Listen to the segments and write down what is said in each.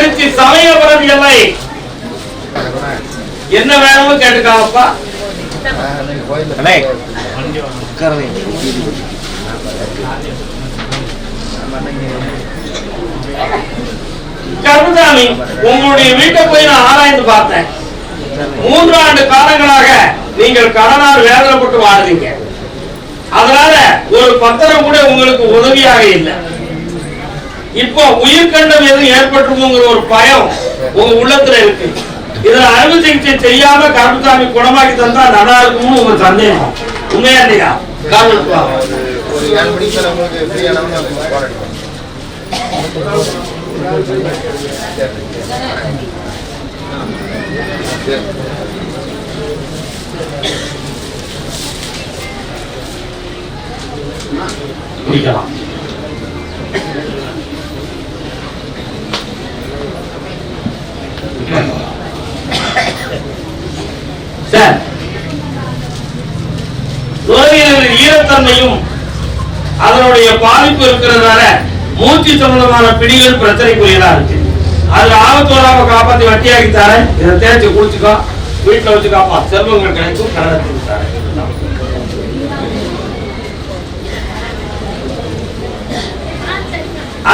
சமயபுரம் எல்லை. என்ன வேணும்னு கேட்டுக்காப்பா. கருமசாமி உங்களுடைய வீட்டை போய் நான் ஆராய்ந்து பார்த்தேன். மூன்று ஆண்டு காலங்களாக நீங்கள் கடனால் வேதனைப்பட்டு வாழுறீங்க. அதனால ஒரு பத்திரம் கூட உங்களுக்கு உதவியாக இல்லை. இப்போ உயிர்கண்டம் எதுவும் ஏற்பட்டுருமோங்கிற ஒரு பயம் உங்க உள்ளத்துல இருக்கு. இதுல அறுவை சிகிச்சை செய்யாம கருப்புசாமி குணமாக்கி தந்தா நல்லா இருக்கும்னு உங்க சந்தேகம். உண்மையா இல்லையா? காரணம் ஒரு ஏழு மணிக்கு மேல உங்களுக்கு ஃப்ரீயான போராட்டம் குடிக்கலாம் சார். நுரையீரலின் ஈரத்தன்மையும் அதனுடைய பாதிப்பு இருக்கிறதுனால மூச்சு சம்பந்தமான பிடிகள் பிரச்சனைக்குரியதா இருக்கு. அதுல ஆபத்து வராம காப்பாத்தி வட்டியாக்கி தரேன். இதை தேய்ச்சி குடிச்சுக்கோ வீட்டுல வச்சு காப்பா. செல்வங்கள் கிடைக்கும் கடனத்துக்கு தரேன்.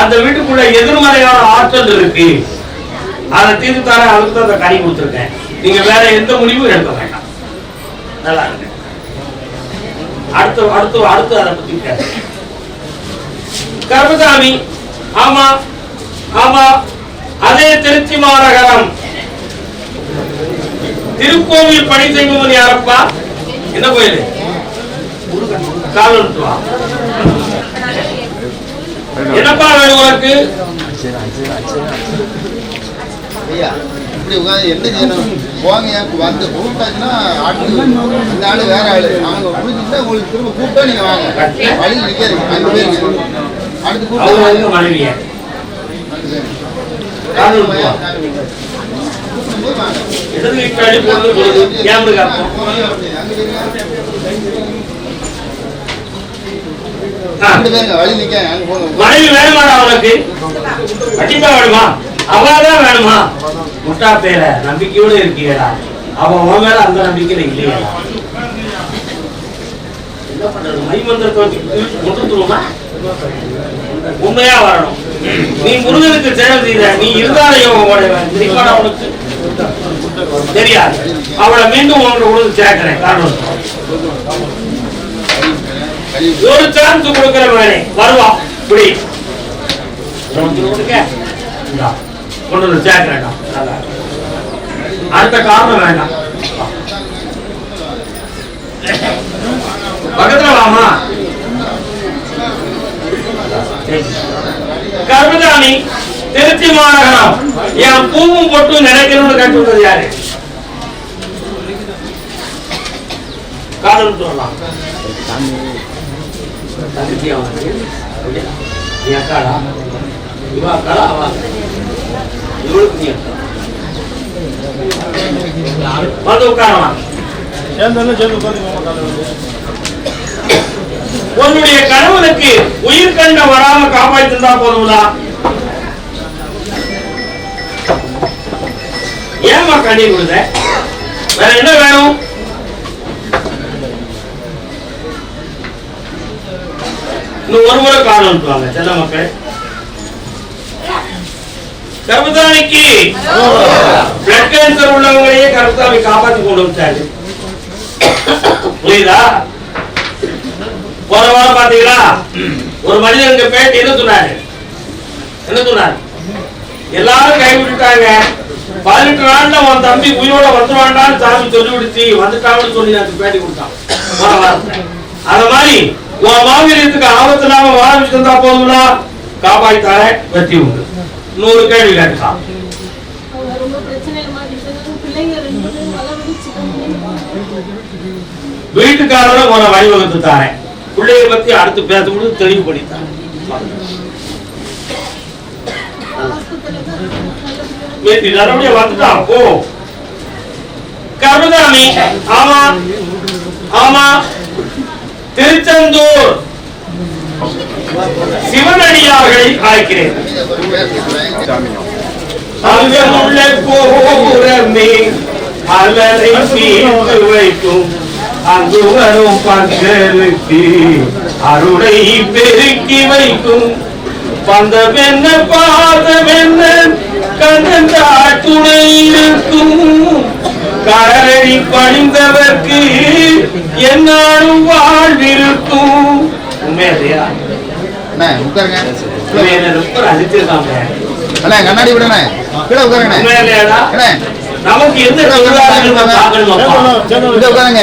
அந்த வீட்டுக்குள்ள எதிர்மறையான ஆற்றல் இருக்கு. அதை தீர்த்து தர அதுக்கு தான் அந்த கனி கொடுத்துருக்கேன். நீங்க வேற எந்த முடிவும் எடுக்க நல்லா இருக்கு அடுத்து அடுத்து அடுத்து அதை பத்தி கர்மசாமி ஆமா ஆமா அதே திருச்சி மாநகரம். திருக்கோவில் பணி செய்பவன் யாரப்பா? என்ன கோயில்? காலம் என்னப்பா வேணும் உனக்கு? இப்படி உட்காந்து என்ன செய்யணும்? போங்க வந்து கூப்பிட்டாச்சுன்னா அந்த ஆளு வேற ஆளு. அவங்க முடிச்சுட்டு உங்களுக்கு திரும்ப கூப்பிட்டா நீங்க வாங்க. வழி நிற்காதீங்க அஞ்சு பேர் அடுத்து மனைவி வேணுமாடா உனக்கு கண்டிப்பா வேணுமா? அவதான் வேணுமா? முட்டா பேர நம்பிக்கையோட இருக்கீடா அவன் உன் மேல அந்த நம்பிக்கையில இல்லையா? என்ன பண்றது? மைமந்திரத்தை வச்சு உண்மையா வரணும். நீ முருகனுக்கு சேவை செய்த நீ இருந்தாலையும் அவனுக்கு தெரியாது. அவளை மீண்டும் உங்களை கொடுத்து சேர்க்கிறேன். காரணம்? ஒரு சான்ஸ் கொடுக்கிற வேலை. வருவா. இப்படி. கொடுக்க? இந்தா, கொண்டு வந்து சேர்க்கிறேன்டா நல்லா அடுத்த காரணம் வேண்டாம். பக்கத்துல வாமா. கர்மதானி திருச்சி மாநகரம். என் பூவும் பொட்டும் நினைக்கணும்னு கட்டு யாரு? காரணம் சொல்லலாம் தகுதி அவனுக்கு அப்படியா? அக்காடா? இவா அக்காடா? அவ உன்னுடைய கணவனுக்கு உயிர் கண்ட வராம காப்பாற்றிருந்தா போதும்டா. ஏமா கண்ணீர் விடுத? வேற என்ன வேணும்? இன்னும் ஒரு முறை காரணம் அனுப்புவாங்க செல்ல மக்கள். கர்மதானிக்கு பிளட் கேன்சர் உள்ளவங்களையே கர்மதாமி காப்பாத்தி கொண்டு வச்சாரு புரியுதா? போன வாரம் பாத்தீங்களா? ஒரு மனிதன் இங்க பேட்டி என்ன சொன்னாரு? என்ன சொன்னாரு? எல்லாரும் கைவிட்டுட்டாங்க. பதினெட்டு நாள்ல உன் தம்பி உயிரோட வந்துருவான்டான்னு சாமி சொல்லி விடுச்சு சொல்லி நான் பேட்டி கொடுத்தான். போன வாரத்துல. அத மாதிரி உன் மாவீரத்துக்கு ஆபத்து இல்லாம வாழ வச்சிருந்தா போதும்னா காப்பாற்றி வெற்றி உண்டு நூறு கேள்வி கேட்கலாம் வீட்டுக்காரரை உன வழிவகுத்து தாரேன். பிள்ளைய பத்தி அடுத்து பேசும்போது தெளிவுபடுத்தாரேன் மீதி நல்லபடியா வந்துட்டா போ கருதாமி ஆமா ஆமா திருச்செந்தூர். சிவனடியார்களை அழைக்கிறேன் அகமுள்ள கோபுரமே அலரை சீர்த்து வைக்கும். அங்கு வரும் பக்தருக்கு அருளை பெருக்கி வைக்கும். பந்தமென்ன பாதமென்ன கண்ணன் தாட்டுணை இருக்கும் கரடி பணிந்தவர்க்கு என்னாலும் வாழ்விருக்கும். உண்மையா அண்ணே உட்காருங்க கண்ணாடி விடண்ணே கீழே உண்மையிலேடா அண்ணே நமக்கு எந்த உட்காருங்க உட்காருங்க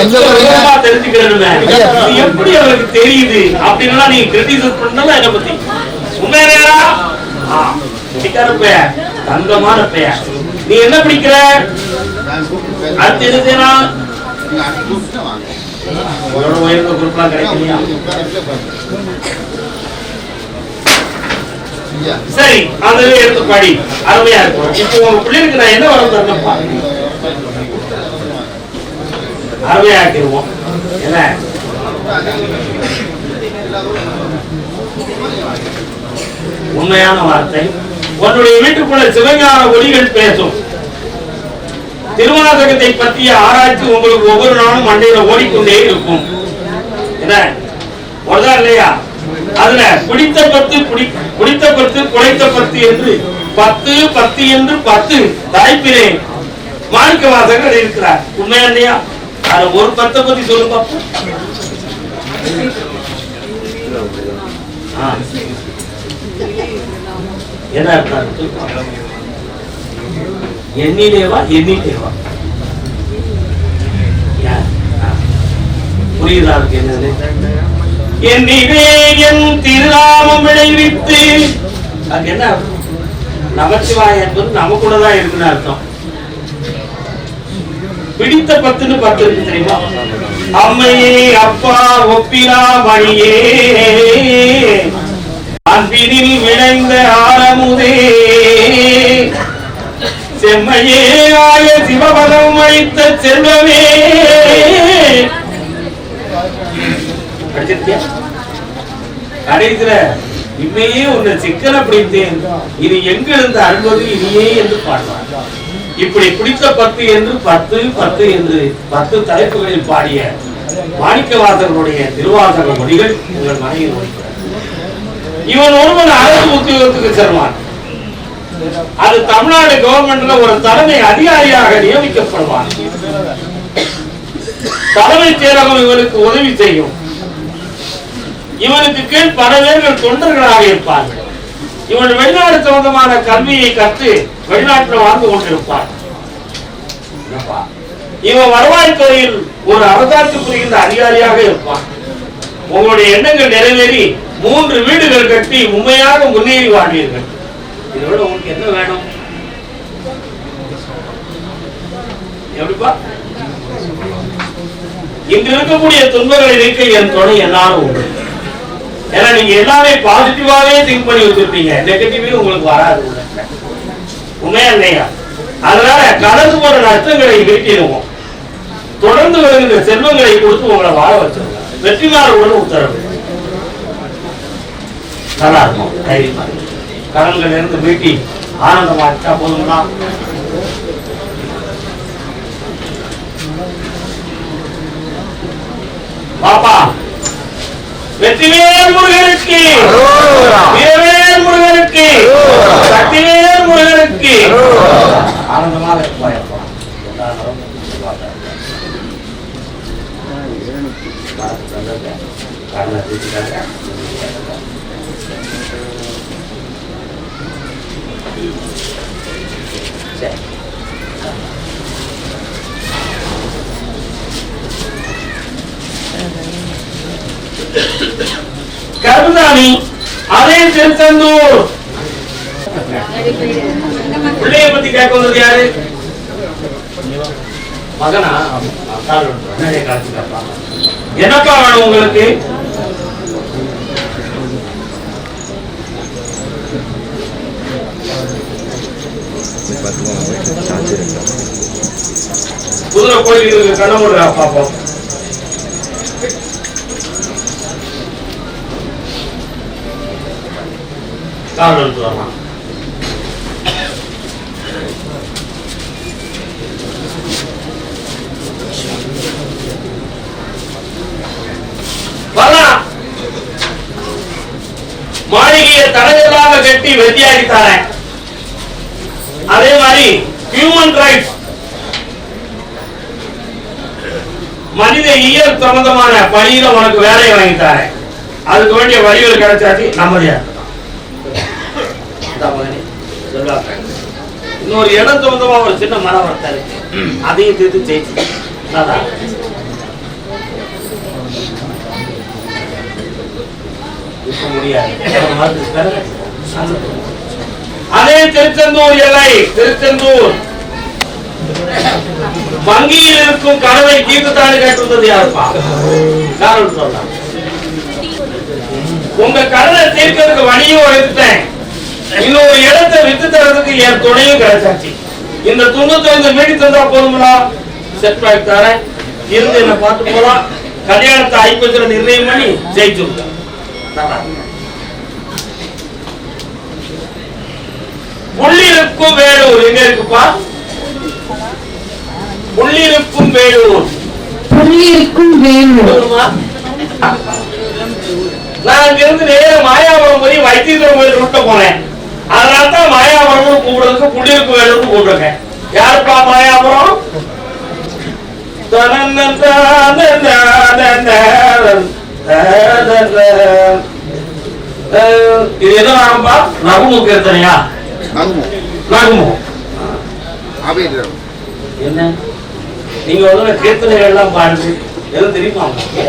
எப்படி அவருக்கு தெரியுது அப்படின்னா நீங்க கிரிட்டிசைஸ் பண்ணல என்ன பத்தி உண்மையா பெயர் தங்கமான பெயர் நீ என்ன பிடிக்கிற. அடுத்து என்ன உயர்ந்த கிடைக்கலையா உட்காருங்க. சரி அதுவே எடுத்து படி அருமையா இருக்கும். இப்போ உங்க பிள்ளைகளுக்கு நான் என்ன வரம் தரணும்ப்பா அருமையா ஆக்கிடுவோம். என்ன? உண்மையான வார்த்தை. உன்னுடைய வீட்டுக்குள்ள சிவஞான ஒளிகள் பேசும். திருமணத்தை பற்றிய ஆராய்ச்சி உங்களுக்கு ஒவ்வொரு நாளும் மண்டையில ஓடிக்கொண்டே இருக்கும். என்ன? ஒருதா இல்லையா? அதுல குடித்த பத்து குடித்த பத்து குறைத்த பத்து என்று பத்து பத்து என்று பத்து தலைப்பிலே மாணிக்க வாசகர் இருக்கிறார். உண்மையா இல்லையா? அதுல ஒரு பத்தை பத்தி சொல்லுங்க பாப்போம். என்ன அர்த்தம்? எண்ணிலேவா யா- புரியுதா இருக்கு என்னது என்னிலே என் திருநாமம் விளைவித்து. அது என்ன? நமச்சிவாய என்பது நமக்குள்ள தான் இருக்குன்னு அர்த்தம். பிடித்த பத்துன்னு பத்து இருக்கு தெரியுமா? அம்மையே அப்பா ஒப்பிலா மணியே. அன்பினில் விளைந்த ஆரமுதே. செம்மையே ஆய சிவபதம் அளித்த செல்வமே. படிச்சிருக்கியா கடைசியில இன்மையே உன்னை சிக்கன பிடித்தேன். இது எங்கிருந்து அருள்வது இனியே என்று பாடுவார் இப்படி பிடித்த பத்து என்று பத்து பத்து என்று பத்து தலைப்புகளில் பாடிய மாணிக்கவாசகனுடைய திருவாசக மொழிகள் உங்கள் மனையில் இவன் ஒருவன் அரசு உத்தியோகத்துக்கு செல்வான். அது தமிழ்நாடு கவர்மெண்ட்ல ஒரு தலைமை அதிகாரியாக நியமிக்கப்படுவான். தலைமைச் செயலகம் இவனுக்கு உதவி செய்யும். இவனுக்கு கீழ் பல பேர்கள் தொண்டர்களாக இருப்பார்கள். இவன் வெளிநாடு சம்பந்தமான கல்வியை கற்று வெளிநாட்டில் வாழ்ந்து கொண்டிருப்பார் இவன் வருவாய்த்துறையில் ஒரு அரசாட்சி புரிகின்ற அதிகாரியாக இருப்பான். உங்களுடைய எண்ணங்கள் நிறைவேறி மூன்று வீடுகள் கட்டி உண்மையாக முன்னேறி வாழ்வீர்கள். இதோட உங்களுக்கு என்ன வேணும்? எப்படிப்பா? இங்கு இருக்கக்கூடிய துன்பங்களை நீக்க என் துணை எல்லாரும் உண்டு. ஏன்னா நீங்க எல்லாமே பாசிட்டிவாவே திங்க் பண்ணி வச்சிருப்பீங்க. நெகட்டிவே உங்களுக்கு வராது. உண்மையா இல்லையா? அதனால கடந்து போற நஷ்டங்களை வீட்டிடுவோம். தொடர்ந்து வருகின்ற செல்வங்களை கொடுத்து உங்களை வாழ வச்சிருங்க ஒண்ணு உத்தரவு. நல்லா இருக்கும். தைரியமா கடன்கள் இருந்து மீட்டி ஆனந்தமா இருக்கா போதும்னா? பாப்பா வெற்றிவேல் முருகனுக்கு. வீரவேல் முருகனுக்கு. சக்திவேல் முருகனுக்கு. ஆனந்தமாக. சரி. கருணாணி அதே திருச்செந்தூர். பிள்ளைய பத்தி கேட்க வந்தது யாரு? மகனா? எனக்கா வேணும் உங்களுக்கு? குதிரை கோயில் கண்ண மூடுறா பாப்போம். கார்டு எடுத்து மாளிகையை தடங்களாக கட்டி வெத்தியாடித்தார அதே மாதிரி ஹியூமன் ரைட்ஸ் மனித இயல் சம்பந்தமான பணியில உனக்கு வேலையை வாங்கித்தாரேன் அதுக்கு வேண்டிய வழிகள் கிடைச்சாச்சு நம்மதியா இந்தா மகனே, செல்வாக்கா. இன்னொரு இடம் சம்பந்தமா ஒரு சின்ன மரம் வளர்த்தாரு அதையும் தீர்த்து ஜெயிச்சு. அதான் இப்ப முடியாது. அதே திருச்செந்தூர் எல்லை. திருச்செந்தூர். வங்கியில் இருக்கும் கனவை தீர்த்துத்தானு கேட்டிருந்தது யாருப்பா? யாரும் சொல்லலாம் உங்க கடனை தீர்க்கிறதுக்கு வழியும் எடுத்துட்டேன் இன்னொரு இடத்தை வித்து தரதுக்கு என் துணையும் கிடைச்சாச்சு. இந்த தொண்ணூத்தி ஐந்து மீடி தந்தா போதுங்களா செட் பேக் தரேன். இருந்து என்ன பார்த்து போலாம். கல்யாணத்தை ஐப்பத்துல நிர்ணயம் பண்ணி ஜெயிச்சு உள்ளிருக்கும் வேலூர் எங்க இருக்குப்பா? உள்ளிருக்கும் வேலூர் புள்ளிருக்கும் வேலூர்? நான் இங்க இருந்து நேர மாயாவரம் போய் வைத்தீஸ்வரர் கோயில் ரூட்ட போனேன். அதனால தான் மாயாவரம் கூப்பிடுறதுக்கு புள்ளிருக்கு வேலூர்னு கூப்பிடுறேன் யாருப்பா. அஹ், இது என்ன ராகம்பா ரகுமு கீர்த்தனையா ரகுமு ஆபீர் என்ன? நீங்க வந்து கீர்த்தனைகள் எல்லாம் பாடுது எதுவும் தெரியுமா உங்களுக்கு?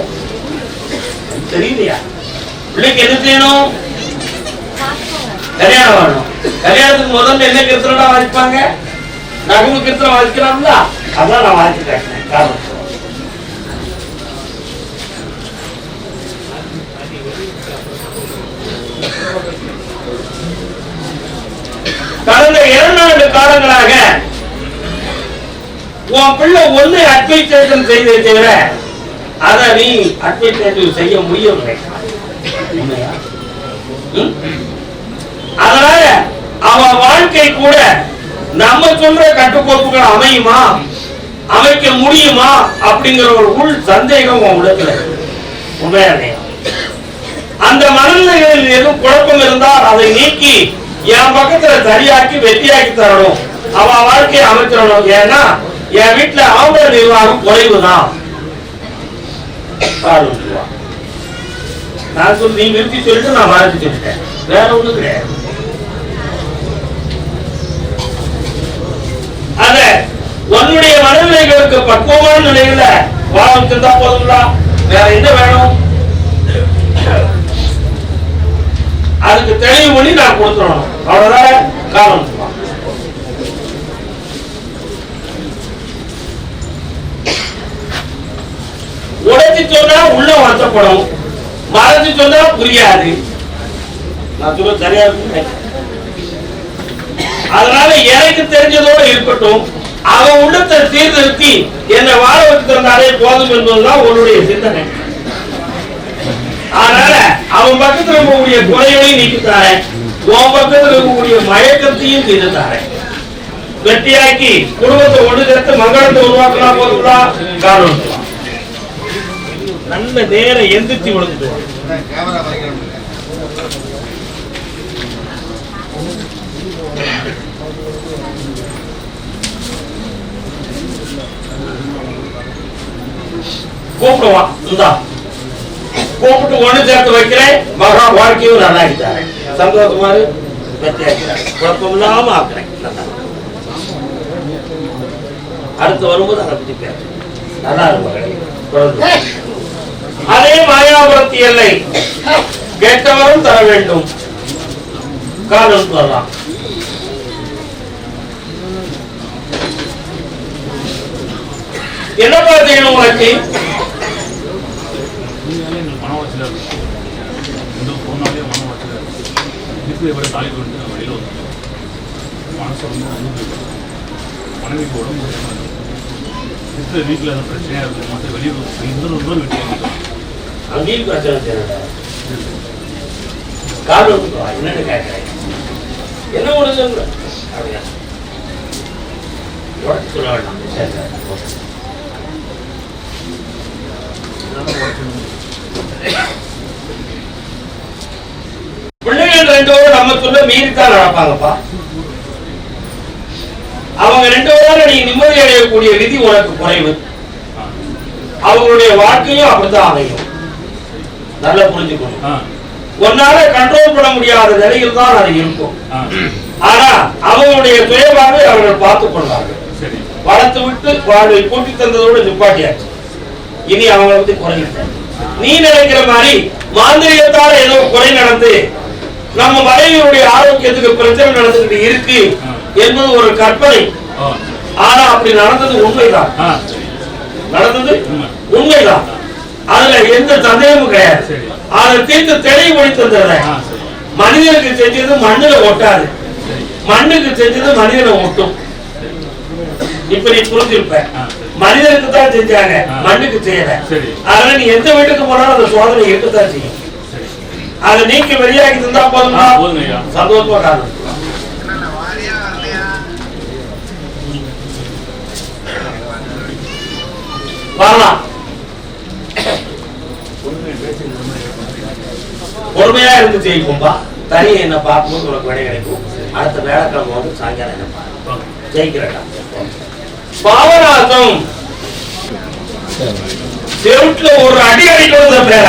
தெரியலையா பிள்ளைக்கு என்ன செய்யணும்? கல்யாணம். வேணும் கல்யாணத்துக்கு முதல்ல என்ன கிருத்தனா வாசிப்பாங்க? நகுமு கிருத்தனை வாசிக்கலாம்ல? அதான் நான் வாசிச்சு காட்டினேன் காரணம் கடந்த இரண்டாண்டு காலங்களாக உன் பிள்ளை ஒண்ணு அட்மினிஸ்ட்ரேஷன் செய்ததை தவிர அதை நீ அட்மினிஸ்ட்ரேட்டிவ் செய்ய முடியவில்லை. உண்மையா? அதனால அவ வாழ்க்கை கூட நம்ம சொல்ற கட்டுக்கோப்புகள் அமையுமா? அமைக்க முடியுமா? அப்படிங்கிற ஒரு உள் சந்தேகம் உன் உள்ளத்துல. அந்த மனநிலைகளில் எதுவும் குழப்பம் இருந்தால் அதை நீக்கி என் பக்கத்துல சரியாக்கி வெற்றியாக்கி தரணும். அவ வாழ்க்கையை அமைச்சிடணும் ஏன்னா என் வீட்டுல ஆம்பளை நிர்வாகம் குறைவுதான். தான் நான் சொல்லி நீ நிறுத்தி சொல்லிட்டு நான் வாழ்த்து சொல்லிட்டேன். வேற ஒண்ணும் கிடையாது. அத உன்னுடைய மனநிலைகளுக்கு பக்குவமான நிலையில வாழ வச்சிருந்தா போதுங்களா? வேற என்ன வேணும்? அதுக்கு தெளிவு பண்ணி நான் கொடுத்துடணும். அவ்வளவுதான் காரணம். உடைச்சு சொன்னா உள்ள வருத்தப்படும். மறைச்சு சொன்னா புரியாது. நான் சொல்ல சரியா இருக்குமே அதனால எனக்கு தெரிஞ்சதோட இருக்கட்டும் அவன் உள்ளத்தை சீர்திருத்தி என்னை வாழ வச்சு தந்தாலே போதும் என்பதுதான் உன்னுடைய சிந்தனை. அதனால அவன் பக்கத்துல இருக்கக்கூடிய குறைகளையும் நீக்கித்தாரேன் உன் பக்கத்துல இருக்கக்கூடிய மயக்கத்தையும் தீர்த்தாரேன் வெட்டியாக்கி குடும்பத்தை ஒன்று சேர்த்து மங்களத்தை உருவாக்கலாம் போதுங்களா காரணம் நல்ல நேரம் எந்திரிச்சு விழுந்துட்டு கூப்பிடுவான். இந்தா. கூப்பிட்டு ஒண்ணு சேர்த்து வைக்கிறேன். மகா வாழ்க்கையும் நல்லா ஆகிட்டாரு சந்தோஷமாரு. குழப்பம் இல்லாம ஆக்குறேன். அடுத்து வரும்போது அதை பத்தி பேசுறேன் நல்லா இருக்கும். அதே மாயாபுரத்து எல்லை. கேட்டவரும் தர வேண்டும். காலம் சொல்லலாம். என்னப்பா செய்யணும் உனக்கு மன உளைச்சல இருக்கு இந்த போனாலே மன உளைச்சல இருக்கு இதுக்கு எப்படி தாலி கொண்டு நான் வெளியில் வந்தேன் மனசு மனைவிக்கு உடம்பு முடியாம இருக்கு இருக்கிற வீட்டில் எதாவது பிரச்சனையாக இருக்கு மற்ற வெளியூர் இன்னொரு இன்னொரு வீட்டுக்கு வந்துட்டோம். அங்கேயும் சொல்லுவா, என்னன்னு கேட்கிறேன் என்ன சொல்லு அப்படியா? உடச்சு சொல்ல வேண்டாம். சரி. பிள்ளைகளை ரெண்டு சொல்ல மீறித்தான் நடப்பாங்கப்பா. அவங்க ரெண்டு பேரும் நீ நிம்மதி அடையக்கூடிய விதி உனக்கு குறைவு. அவங்களுடைய வாழ்க்கையும் அப்படித்தான் அமையும். நல்லா புரிஞ்சுக்கணும் உன்னால கண்ட்ரோல் பண்ண முடியாத நிலையில் தான் அது இருக்கும். ஆனா அவங்களுடைய சுயவாழ்வை அவர்கள் பார்த்துக் கொள்வார்கள். சரி. வளர்த்து விட்டு வாழ்வை கூட்டி தந்ததோடு நிப்பாட்டியாச்சு. இனி அவங்களை பத்தி குறை இல்லை நீ நினைக்கிற மாதிரி மாந்திரிகத்தால ஏதோ குறை நடந்து நம்ம மனைவியுடைய ஆரோக்கியத்துக்கு பிரச்சனை நடந்துகிட்டு இருக்கு என்பது ஒரு கற்பனை. ஆனா அப்படி நடந்தது உண்மைதான். நடந்தது உண்மை. உண்மைதான். அதுல எந்த சந்தேகமும் கிடையாது. அதை தீர்த்து தெளிவுபடி தந்துடுறேன். மனிதனுக்கு செஞ்சது மண்ணுல ஒட்டாது. மண்ணுக்கு செஞ்சது மனிதனை ஒட்டும். இப்ப நீ புரிஞ்சிருப்ப மனிதனுக்கு தான் செஞ்சாங்க. மண்ணுக்கு செய்யல. அதனால நீ எந்த வீட்டுக்கு போனாலும் அந்த சோதனை இருக்கத்தான் செய்யும். அதை நீக்கி வெளியாகி தந்தா போதுமா. சந்தோஷமா காணும் வரலாம். பொறுமையா இருந்து ஜெயிக்கும்பா தனியை என்ன பார்க்கும்போது உனக்கு விடை கிடைக்கும். அடுத்த வேலைக்கிழமை வந்து சாயங்காலம் என்ன பாரு ஓகே ஜெயிக்கிறடா பாவநாசம் செவுட்டுல ஒரு அடி அடிக்கணும் இந்த பேர.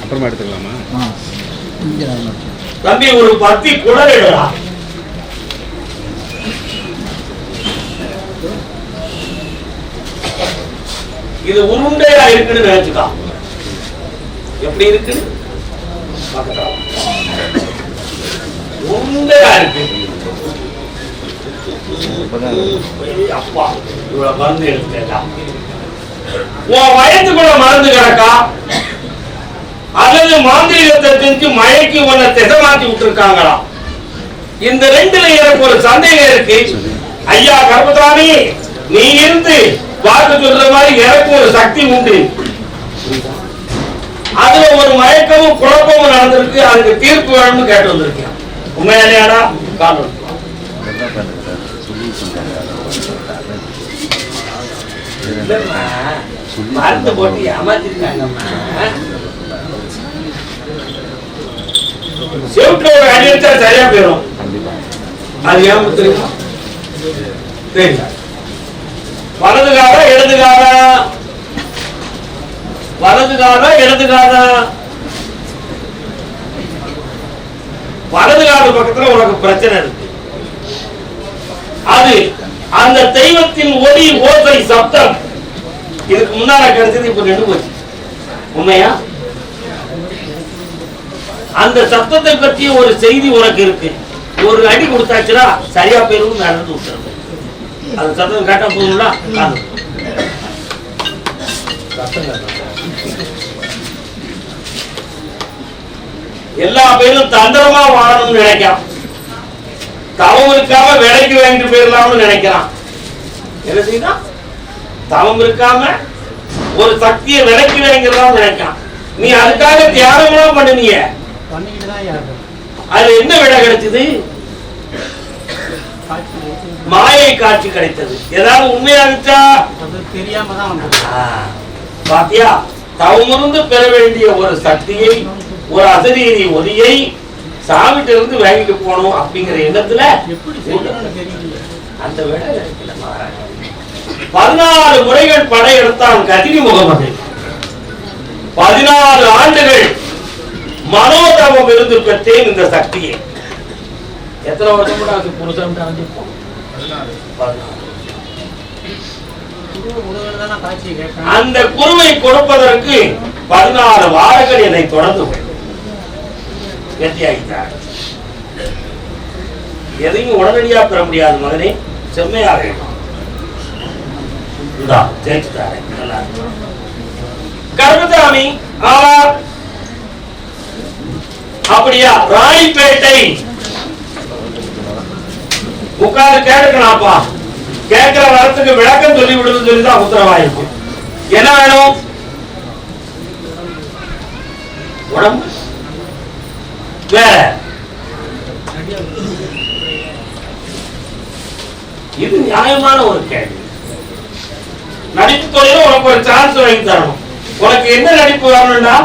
அப்புறமா எடுத்துக்கலாமா தம்பி ஒரு பத்தி குடல் இது உருண்டையா இருக்குன்னு நினைச்சுக்கா. எப்படி இருக்கு உருண்டையா இருக்கு. அப்பா இவ்வளவு மருந்து எடுத்துட்டா உன் வயத்துக்குள்ள மருந்து கிடக்கா அல்லது மாந்திரிகத்திற்கு மயக்கி உன்னை திசமாக்கி மாத்தி விட்டுருக்காங்களா? இந்த ரெண்டுல எனக்கு ஒரு சந்தேகம் இருக்கு. ஐயா கர்மசாமி நீ இருந்து வாக்கு சொல்ற மாதிரி எனக்கு ஒரு சக்தி உண்டு. அதுல ஒரு மயக்கமும் குழப்பமும் நடந்திருக்கு. அதுக்கு தீர்ப்பு வேணும்னு கேட்டு வந்திருக்கேன். உண்மையாலையாடா காரணம் மருந்து போட்டு ஏமாத்திருக்காங்கம்மா செவுட்டுல ஒரு அடி அடிச்சா சரியா போயிடும் அது ஏன் தெரியுமா வலது காலம் இடது காதா வலது காதா இடது காதா வலது காது பக்கத்துல உனக்கு பிரச்சனை இருக்கு. அது அந்த தெய்வத்தின் ஒளி ஓசை சப்தம். இதுக்கு முன்னால கிடைச்சது இப்ப நின்று போச்சு. உண்மையா? அந்த சப்தத்தை பற்றி ஒரு செய்தி உனக்கு இருக்கு. ஒரு அடி கொடுத்தாச்சுன்னா சரியா போயிரும் நடந்து விட்டுறது அந்த சத்தம் கேட்டா போதும்ல? எல்லா பேரும் தந்திரமா வாழணும்னு நினைக்கிறான் தவம் இருக்காம விலைக்கு வாங்கிட்டு போயிடலாம்னு நினைக்கிறான். என்ன செய்யணும் தவம் இருக்காம ஒரு சக்தியை விலைக்கு வாங்கிறதாம் நினைக்கிறான். நீ அதுக்காக தியாகம்லாம் பண்ணுனீங்க பண்ணினிய. யாரு அதுல என்ன விலை கிடைச்சது? மாயை காட்சி கிடைத்தது. ஏதாவது உண்மையா அது தெரியாம தான் பாத்தியா தவமிருந்து பெற வேண்டிய ஒரு சக்தியை ஒரு அசரீரி ஒலியை சாமிட்ட இருந்து வாங்கிட்டு போகணும் அப்படிங்கிற எண்ணத்துல எப்படி அந்த மகாராஜா. பதினாலு முறைகள் படையெடுத்தான் கதிரி முகமது. பதினாலு ஆண்டுகள் மனோதவம் இருந்து பெற்றேன் இந்த சக்தியை. எத்தனை வருஷம் கூட அது? கேட்கறேன் அந்த குருவை கொடுப்பதற்கு பதினாறு வாரங்கள் என்னை தொடர்ந்து போய் எதையும் உடனடியா பெற முடியாது மகனே. செம்மையாக இருக்கும். இந்தா ஜெயிச்சுட்டாரே நல்லா இருக்கு. கருமசாமி அப்படியா? ராணிப்பேட்டை. உட்கார்ந்து கேட்கலாம்ப்பா கேட்கிற வரத்துக்கு விளக்கம் சொல்லி விடுறது சொல்லி தான் உத்தரவாயிருக்கு. என்ன வேணும்? உடம்பு? இது நியாயமான ஒரு கேள்வி. நடிப்பு துறையில உனக்கு ஒரு சான்ஸ் வாங்கி தரணும். உனக்கு என்ன நடிப்பு வரணும்னா?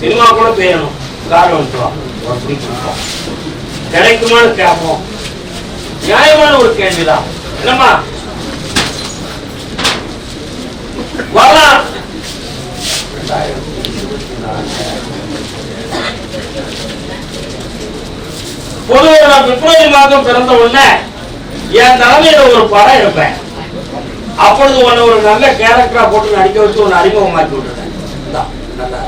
சினிமா கூட பேணும் கார் வந்துடும் கிடைக்குமான்னு கேட்போம். நியாயமான ஒரு கேள்விதான். என்னம்மா? வரலாம் பொதுவாக நான் பிப்ரவரி மாதம் பிறந்த உடனே என் தலைமையில ஒரு படம் எடுப்பேன். அப்பொழுது உன்னை ஒரு நல்ல கேரக்டரா போட்டு நடிக்க வச்சு உன்னை அறிமுகமாக்கி விட்டுட்டேன் நல்லா என்ன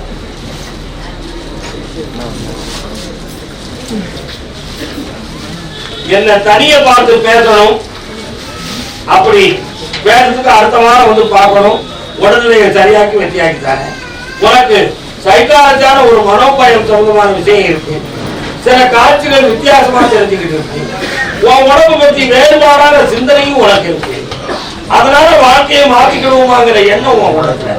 என்னை தனிய பார்த்து பேசணும். அப்படி பேசுறதுக்கு அடுத்த வாரம் வந்து பார்க்கணும். உடல்நிலையை சரியாக்கி வெற்றியாக்கி தானே. உனக்கு சைக்காலஜியான ஒரு மனோபயம் சம்பந்தமான விஷயம் இருக்கு. சில காட்சிகள் வித்தியாசமா தெரிஞ்சுக்கிட்டு இருக்கு. உன் உடம்பு பத்தி வேறுபாடான சிந்தனையும் உனக்கு இருக்கு. அதனால வாழ்க்கையை மாத்திக்கணுமாங்கிற எண்ணம் உன் உடம்புல.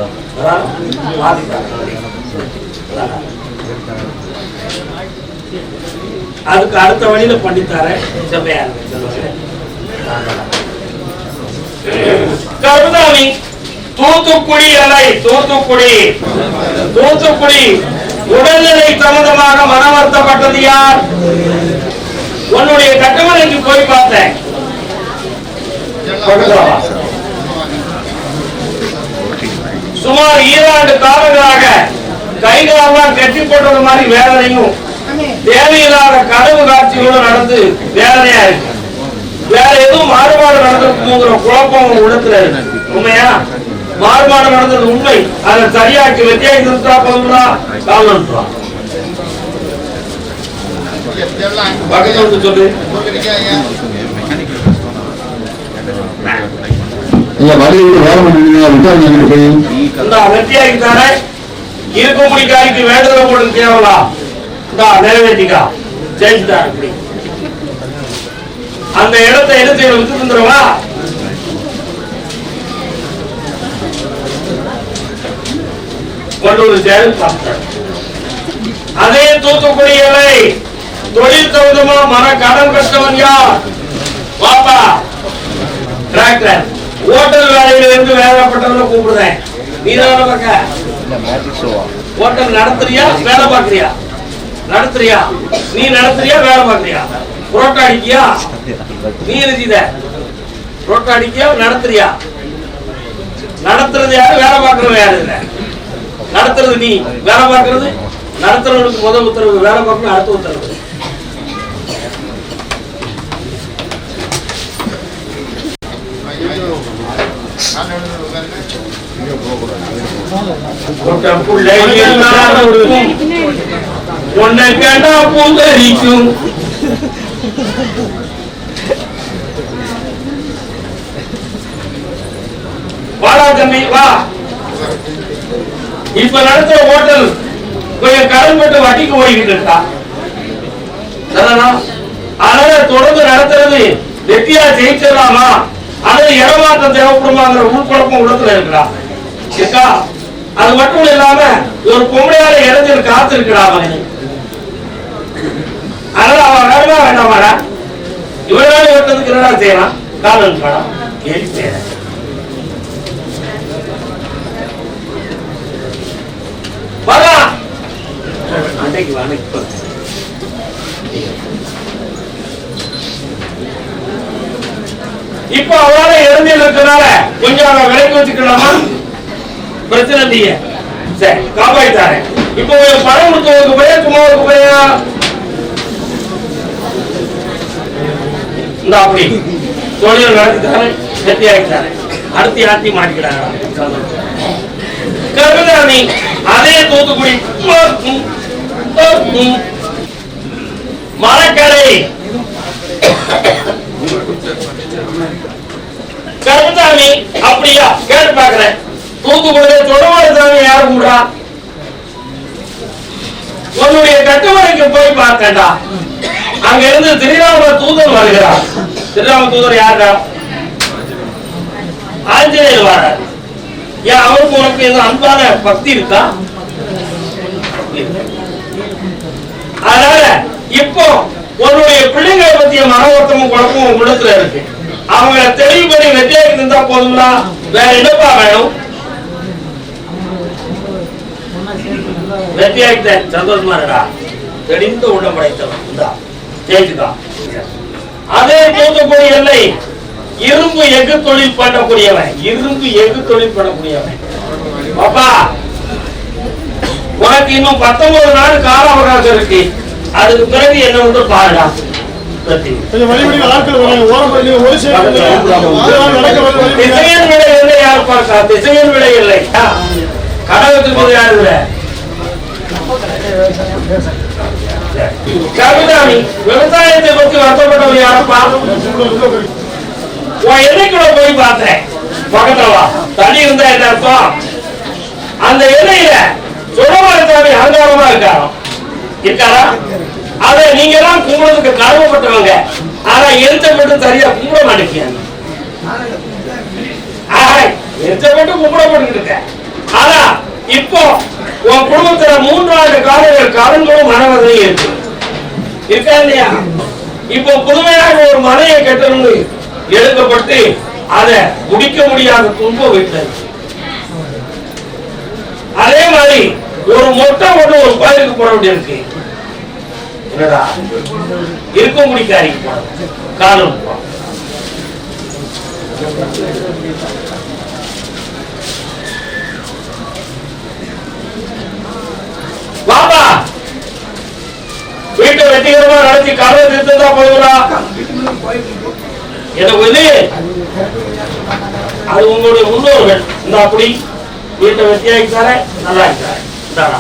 அதுக்கு அடுத்த வழியில பண்ணித்தார செம்மையா இருக்கு. கருதாமி தூத்துக்குடி அலை தூத்துக்குடி. தூத்துக்குடி. உடல்நிலை சம்பந்தமாக மனம் வருத்தப்பட்டது யார்? உன்னுடைய கட்டுமனைக்கு போய் பார்த்தேன். சுமார் ஈராண்டு காலங்களாக கைகளெல்லாம் கட்டி போடுற மாதிரி வேதனையும் தேவையில்லாத கனவு காட்சிகளும் நடந்து வேதனையா இருக்கு. வேற எதுவும் மாறுபாடு நடந்திருக்குங்கிற குழப்பம் உங்க உள்ளத்துல இருக்கு. உண்மையா? மாறுபாடு நடந்தது உண்மை. அதை சரியாக்கி நிறுத்தா போதுங்களா காலம் பக்கத்துல வந்து சொல்லு. ஐயா வழியில் வேலை பண்ணுங்க ரிட்டர்ன் வாங்கிட்டு போய். இந்த வேண்டுதல் போட்டு இந்த நிறைவேற்றிக்கா. ஜெயிச்சுட்டார் அந்த இடத்தை எடுத்து விட்டு தந்துருவா? சேரு பார்த்தேன் அதே தூத்துக்குடி எல்லை தொழில் சம்பந்தமா மன கடன் கட்டவன் யார்? பாப்பா. டிராக்டர் ஹோட்டல் வேலையில இருந்து வேலைப்பட்டவன கூப்பிடுறேன். நீ தான் ஹோட்டல் நடத்துறியா? வேலை பார்க்கறியா? நடத்துறியா? நீ நடத்துறியா? வேலை பார்க்கறியா? புரோட்டா அடிக்கியா? நீ எழுதித புரோட்டா அடிக்கியா? நடத்துறியா? நடத்துறது யாரு? வேலை பார்க்கறது யாரு இல்ல நடத்துறது நீ. வேலை பார்க்கறது நடத்துறவனுக்கு முதல் உத்தரவு வேலை பார்க்கணும் அடுத்த உத்தரவு. உன்னை கேட்டா வாடா தம்பி வா. இப்ப நடத்துற ஹோட்டல் கொஞ்சம் கடன் போட்டு வட்டிக்கு ஓடிக்கிட்டு இருக்கா அதனால தொடர்ந்து நடத்துறது வெற்றியா ஜெயிச்சிடலாமா? அல்லது இடமாற்றம் தேவைப்படுமாங்கிற உள்குழப்பம் உள்ளத்துல இருக்கிறா இருக்கா? அது மட்டும் இல்லாம ஒரு பொம்பளையால இளைஞர் காத்து இருக்கிறா மகனி அதனால அவன் வேணுமா வேண்டாமாடா இவனால ஒருத்ததுக்கு என்னடா செய்யலாம்? காலம் படம். கேள்வி செய்யறேன். போ. இப்போ அவரால இறந்தியில் இருக்கனால கொஞ்சம் அவரை விலைக்கு வச்சுக்கலாமா? பிரச்சனை இல்லையே. சரி காப்பாயிட்டாரு இப்போ பணம் கொடுத்தவருக்கு பையா சும்மா ஒரு பையா? இந்த அப்படி. தொழில் நடத்திட்டாரு ஆகிட்டாரு அடுத்து ஆட்டி மாட்டிக்கிறாங்க கருணாணி அதே தூத்துக்குடி. ம், மரக்கரை கருமசாமி அப்படியா? கேட்டு பாக்குறேன் தூத்துக்குடியில தொடுமாறு சாமி யாரு கும்பிடுறா? உன்னுடைய கட்டுமனைக்கு போய் பார்த்தேன்டா. அங்க இருந்து திரிராம தூதர் வருகிறார். திரிராம தூதர் யாருடா? ஆஞ்சநேயர் வரார். ஏன் அவருக்கு உனக்கு ஏதோ அன்பான பக்தி இருக்கா? அதனால இப்போ உன்னுடைய பிள்ளைங்களை பத்திய மன ஓட்டமும் குழப்பமும் உள்ளத்துல இருக்கு. அவங்கள தெளிவு பண்ணி வெற்றியாக்கி இருந்தா போதும்னா வேற என்னப்பா வேணும்? ஒன்றா சந்தோஷமா இருக்கா தெளிந்த உள்ளம் படைத்தவன் இந்தா. ஜெயிச்சுக்கா. அதே தூத்துக்குடி எல்லை இரும்பு எஃகு தொழில் பண்ணக்கூடியவன். இரும்பு எஃகு தொழில் பண்ணக்கூடியவன். பாப்பா உனக்கு இன்னும் பத்தொன்பது நாள் கால அவகாசம் இருக்கு. அதுக்கு பிறகு என்ன வந்து பாருடா திசையன் விலை இல்லை யார் பார்க்கா திசையன் விலை இல்லை. கடவுளுக்கு போது யாரு இல்லை கவிதாமி விவசாயத்தை பத்தி வருத்தப்பட்டவங்க யாரப்பா? உன் எல்லைக்குள்ள போய் பார்த்தேன். பக்கத்துல தனி தண்ணி இருந்தா என்ன அர்த்தம்? அந்த எல்லையில சுடமரசாமி அலங்காரமா இருக்காரோ இருக்காரா? அத நீங்க எல்லாம் கும்பிடுறதுக்கு கடமைப்பட்டவங்க ஆனா எழுத்தப்பட்டு சரியா கும்பிட மாட்டேங்கிறாங்க. மட்டும் கும்பிடப்பட்டு இருக்க ஆனா இப்போ உன் குடும்பத்துல மூன்றாண்டு காலங்கள் கடன்களும் மனவரையும் இருக்கு. இருக்கா இல்லையா? இப்போ புதுமையாக ஒரு மனையை கட்டணும்னு எழுதப்பட்டு அதை முடிக்க முடியாத துன்பம் வீட்டுல அதே மாதிரி ஒரு மொட்டை ஒண்ணு ஒரு கோயிலுக்கு போட வேண்டியிருக்கு. என்னடா? இருக்க முடிக்காரிக்கு போடணும். காலம் போ. வீட்டை வெற்றிகரமா நடத்தி கதவை திருத்தா போதுங்களா எனக்கு வந்து அது உங்களுடைய முன்னோர்கள். இந்த அப்படி வீட்டை வெட்டியாகிட்டாரே நல்லா இருக்கிறாரு இந்தாடா